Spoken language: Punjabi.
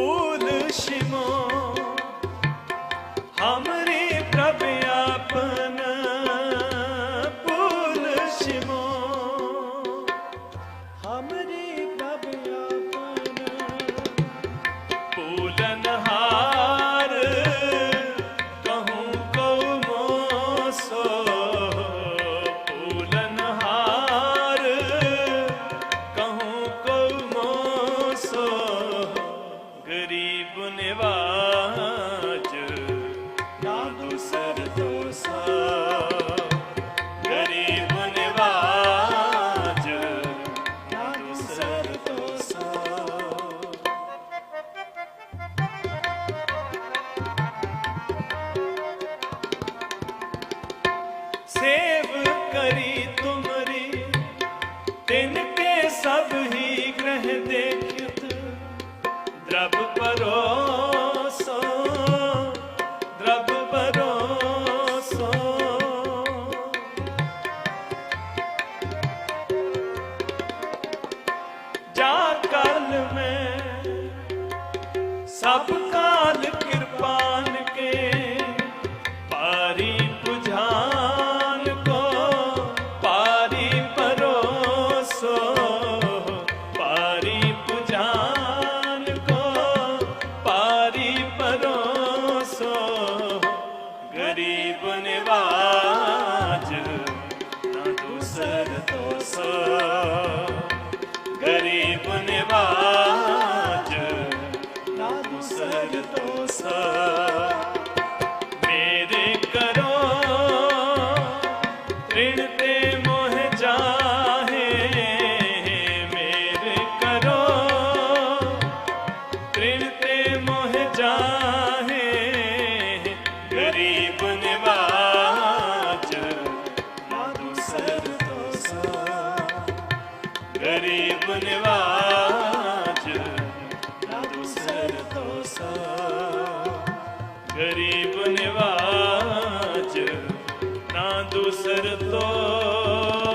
buluşma Hamı ਸਭ ਕਾਲ ਕਿਰਪਾਨ ਕੇ ਪਾਰੀ ਪੁਝਾਨ ਕੋ, ਪਾਰੀ ਪਰੋਸੋ, ਪਾਰੀ ਪੁਝਾਨ ਕੋ, ਪਾਰੀ ਪਰੋਸੋ। ਗਰੀਬ ਨਿਵਾਜ ਨਾ ਦੂਸਰ ਤੋਸੋ, ਗਰੀਬ ਨਿਵਾਜ ਗਰੀਬ ਨਿਵਾਜ ਨਾ ਦੂਸਰ ਤੋਸਾ ਗਰੀਬ ਨਿਵਾਜ ਨਾ ਦੂਸਰ ਤੋਸਾ